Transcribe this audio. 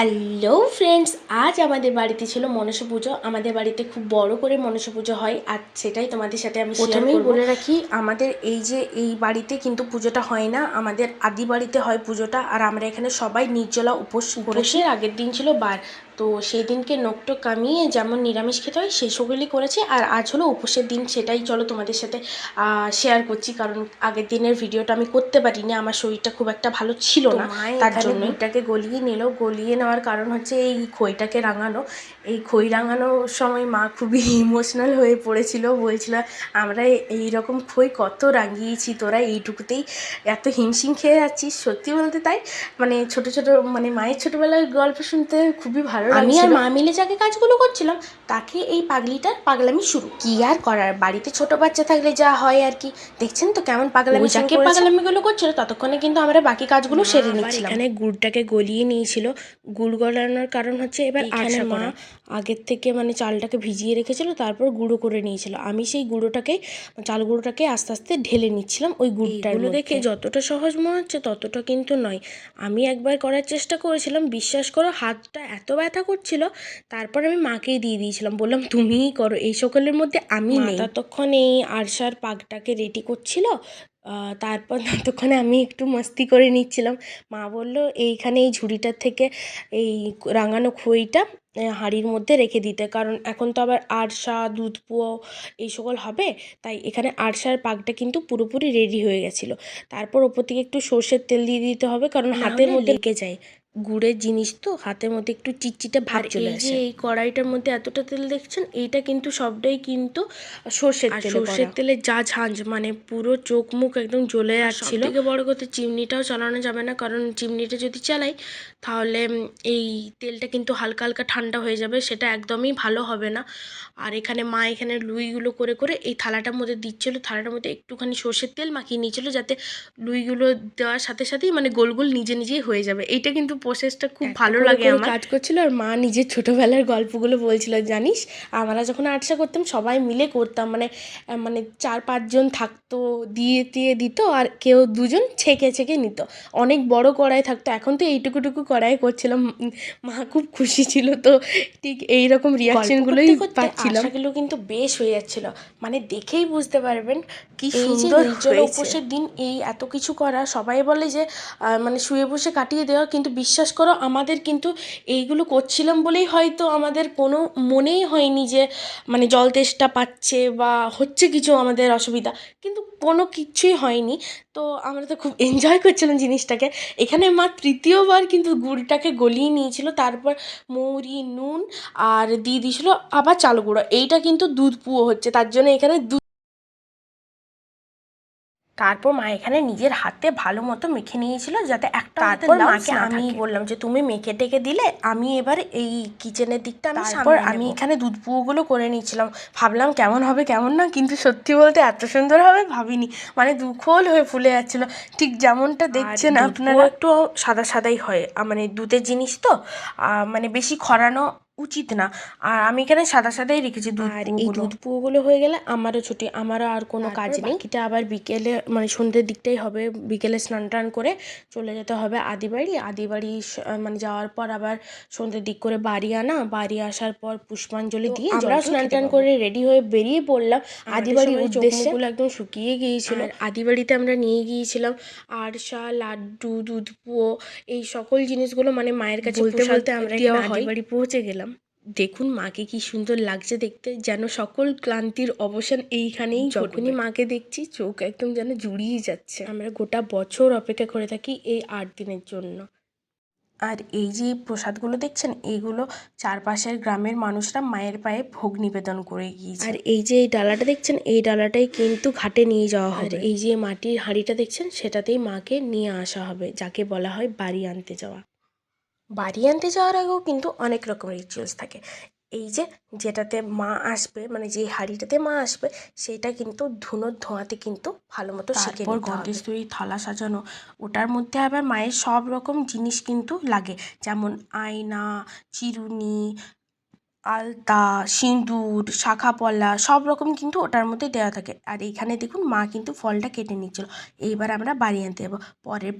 Hello friends আজ আমাদের বাড়িতে ছিল মনসা পুজো। আমাদের বাড়িতে খুব বড় করে মনসা পুজো হয় আর সেটাই তোমাদের সাথে আমি প্রথমেই বলে রাখি আমাদের এই যে এই বাড়িতে কিন্তু পুজোটা হয় না আমাদের আদি বাড়িতে হয় পুজোটা আর আমরা এখানে সবাই নির্জলা উপোস করেছি। আগের দিন ছিল বার। তো সেই দিনকে নোকটো কামিয়ে যেমন নিরামিষ খেতে হয় সেই সবগুলি করেছি আর আজ হলো উপোসের দিন সেটাই চলো তোমাদের সাথে শেয়ার করছি কারণ আগের দিনের ভিডিওটা আমি করতে পারিনি আমার শরীরটা খুব একটা ভালো ছিল না তার জন্য এটাকে গলিয়ে নিল গলিয়ে নেওয়ার কারণ হচ্ছে এই খইটাকে রাঙানো। এই খই রাঙানোর সময় মা খুবই ইমোশনাল হয়ে পড়েছিল বলছিল আমরা এই রকম খই কত রাঙিয়েছি তোরা এইটুকুতেই এত হিমশিম খেয়ে যাচ্ছিস? সত্যি বলতে তাই মানে ছোট ছোট মানে মায়ের ছোটবেলার গল্প শুনতে খুবই ভালো আমি আর মা মিলে যাকে কাজগুলো করছিলাম তাকে এই পাগলিটার পাগলামি শুরু। কি আর করার? বাড়িতে ছোট বাচ্চা থাকলে যা হয় আর কি। দেখছেন তো কেমন পাগলামি যাকে পাগলামিগুলো করছিল ততক্ষণে কিন্তু আমরা বাকি কাজগুলো সেরে নিচ্ছিলাম। এখানে গুড়টাকে গলিয়ে নিয়েছিল। গুড় গলানোর কারণ হচ্ছে এবার এখানে মা আগের থেকে মানে চালটাকে ভিজিয়ে রেখেছিল তারপর গুঁড়ো করে নিয়েছিল। আমি সেই গুঁড়োটাকে চাল গুঁড়োটাকে আস্তে আস্তে ঢেলে নিচ্ছিলাম ওই গুড়টার দেখে যতটা সহজ মনে হচ্ছে ততটা কিন্তু নয়। আমি একবার করার চেষ্টা করেছিলাম বিশ্বাস করো হাতটা এত ব্যথা করছিল তারপর আমি মাকেই দিয়ে দিয়েছিলাম। বললাম তুমিই করো এই সকলের মধ্যে আমি নেই। ততক্ষণ এই আরশার পাকটাকে রেডি করছিল তারপর ততক্ষণে আমি একটু মস্তি করে নিচ্ছিলাম। মা বলল এইখানে এই ঝুড়িটার থেকে এই রাঙানো খইটা হাঁড়ির মধ্যে রেখে দিতে। কারণ এখন তো আবার আরশা দুধ পুয়ো এই সকল হবে তাই এখানে আরশার পাকটা কিন্তু পুরোপুরি রেডি হয়ে গেছিল। তারপর ওপর থেকে একটু সর্ষের তেল দিয়ে দিতে হবে কারণ হাতের মধ্যে লেগে যায়। গুড়ের জিনিস তো হাতের মধ্যে একটু চিটচিটে ভাব চলে আসে। এই কড়াইটার মধ্যে এতটা তেল দেখছেন এইটা কিন্তু সবটাই কিন্তু সর্ষের তেল সর্ষের তেলে যা ঝাঁঝ মানে পুরো চোখ মুখ একদম জ্বলে যাচ্ছিল। থেকে বড় কথা চিমনিটাও চালানো যাবে না কারণ চিমনিটা যদি চালাই তাহলে এই তেলটা কিন্তু হালকা হালকা ঠান্ডা হয়ে যাবে সেটা একদমই ভালো হবে না। আর এখানে মা এখানে লুইগুলো করে করে এই থালাটার মধ্যে দিচ্ছিল থালাটার মধ্যে একটুখানি সর্ষের তেল মাখিয়ে নিয়েছিল যাতে লুইগুলো দেওয়ার সাথে সাথেই মানে গোল গোল নিজে নিজেই হয়ে যাবে। এইটা কিন্তু প্রসেসটা খুব ভালো লাগে আমার। কাজ করছিল আর মা নিজের ছোটোবেলার গল্পগুলো বলছিল জানিস? আমরা যখন আর্টসা করতাম সবাই মিলে করতাম। মানে মানে চার পাঁচজন থাকতো দিয়ে দিয়ে দিত আর কেউ দুজন ছেঁকে ছেঁকে নিত। অনেক বড় কড়াই থাকতো। এখন তো এইটুকুটুকু কড়াই করছিলাম। মা খুব খুশি ছিল তো ঠিক এই রকম রিয়াকশনগুলোই পাচ্ছিলাম। আশাগুলো কিন্তু বেশ হয়ে যাচ্ছিল। মানে দেখেই বুঝতে পারবেন কি সুন্দর উপোসের দিন এই এত কিছু করা। সবাই বলে যে মানে শুয়ে বসে কাটিয়ে দেওয়া কিন্তু বিশ্বাস করো, আমাদের কিন্তু এইগুলো করছিলাম বলেই হয়তো আমাদের কোনো মনেই হয়নি যে মানে জল তেষ্টা পাচ্ছে বা হচ্ছে কিছু আমাদের অসুবিধা। কিন্তু কোনো কিছুই হয়নি। তো আমরা তো খুব এনজয় করছিলাম জিনিসটাকে। এখানে মা তৃতীয়বার কিন্তু গুড়টাকে গলিয়ে নিয়েছিল। তারপর মৌরি, নুন আর দিয়ে দিয়েছিল আবার চাল গুঁড়ো এইটা কিন্তু দুধ পুয়ো হচ্ছে। তার জন্য এখানে দুধ তারপর মা এখানে নিজের হাতে ভালো মতো মেখে নিয়েছিল যাতে একটা তারপর মাকে আমি বললাম যে তুমি মেখে টেকে দিলে আমি এবার এই কিচেনের দিকটা আমি তারপর আমি এখানে দুধ পুয়োগুলো করে নিয়েছিলাম। ভাবলাম কেমন হবে কেমন না কিন্তু সত্যি বলতে এত সুন্দর হবে ভাবিনি। মানে দুখোল হয়ে ফুলে যাচ্ছিল। ঠিক যেমনটা দেখছেন আপনারা একটু সাদা সাদাই হয়। মানে দুধের জিনিস তো মানে বেশি খরানো উচিত না। আর আমি এখানে সাদা সাদাই রেখেছি দুধ আর এই দুধ পুয়োগুলো হয়ে গেলে আমারও ছুটি আমারও আর কোনো কাজ নেই। এটা আবার বিকেলে মানে সন্ধ্যের দিকটাই হবে বিকেলে স্নান টান করে চলে যেতে হবে আদি বাড়ি আদি বাড়ি মানে যাওয়ার পর আবার সন্ধ্যের দিক করে বাড়ি আনা। বাড়ি আসার পর পুষ্পাঞ্জলি দিয়ে আমরা স্নান টান করে রেডি হয়ে বেরিয়ে পড়লাম। আদি বাড়ির উদ্দেশ্যে একদম শুকিয়ে গিয়েছিল। আদি বাড়িতে আমরা নিয়ে গিয়েছিলাম আরশা লাড্ডু দুধ পুয়ো এই সকল জিনিসগুলো মানে মায়ের কাছে বলতে বলতে আমরা এখানে আদি বাড়ি পৌঁছে গেলাম। দেখুন মাকে কি সুন্দর লাগছে দেখতে যেন সকল ক্লান্তির অবসান এইখানেই যখনই মাকে দেখছি চোখ একদম যেন জুড়িয়ে যাচ্ছে। আমরা গোটা বছর অপেক্ষা করে থাকি এই আট দিনের জন্য। আর এই যে প্রসাদগুলো দেখছেন এইগুলো চারপাশের গ্রামের মানুষরা মায়ের পায়ে ভোগ নিবেদন করে গিয়েছে। আর এই যে এই ডালাটা দেখছেন এই ডালাটাই কিন্তু ঘাটে নিয়ে যাওয়া হবে। এই যে মাটির হাঁড়িটা দেখছেন সেটাতেই মাকে নিয়ে আসা হবে যাকে বলা হয় বাড়ি আনতে যাওয়া। বাড়ি আনতে যাওয়ার আগেও কিন্তু অনেক রকম রিচুয়ালস থাকে। এই যে যেটাতে মা আসবে মানে যে হাঁড়িটাতে মা আসবে সেটা কিন্তু ধুনোর ধোঁয়াতে কিন্তু ভালো মতো শিখে নিতে হবে। গন্ধেশ্বরী থালা সাজানো ওটার মধ্যে আবার মায়ের সব রকম জিনিস কিন্তু লাগে। যেমন আয়না চিরুনি আলতা সিঁদুর শাখা পলা সব রকম কিন্তু ওটার মধ্যে দেওয়া থাকে। আর এইখানে দেখুন মা কিন্তু ফলটা কেটে নিচ্ছিল। এইবার আমরা বাড়ি আনতে যাব। পরের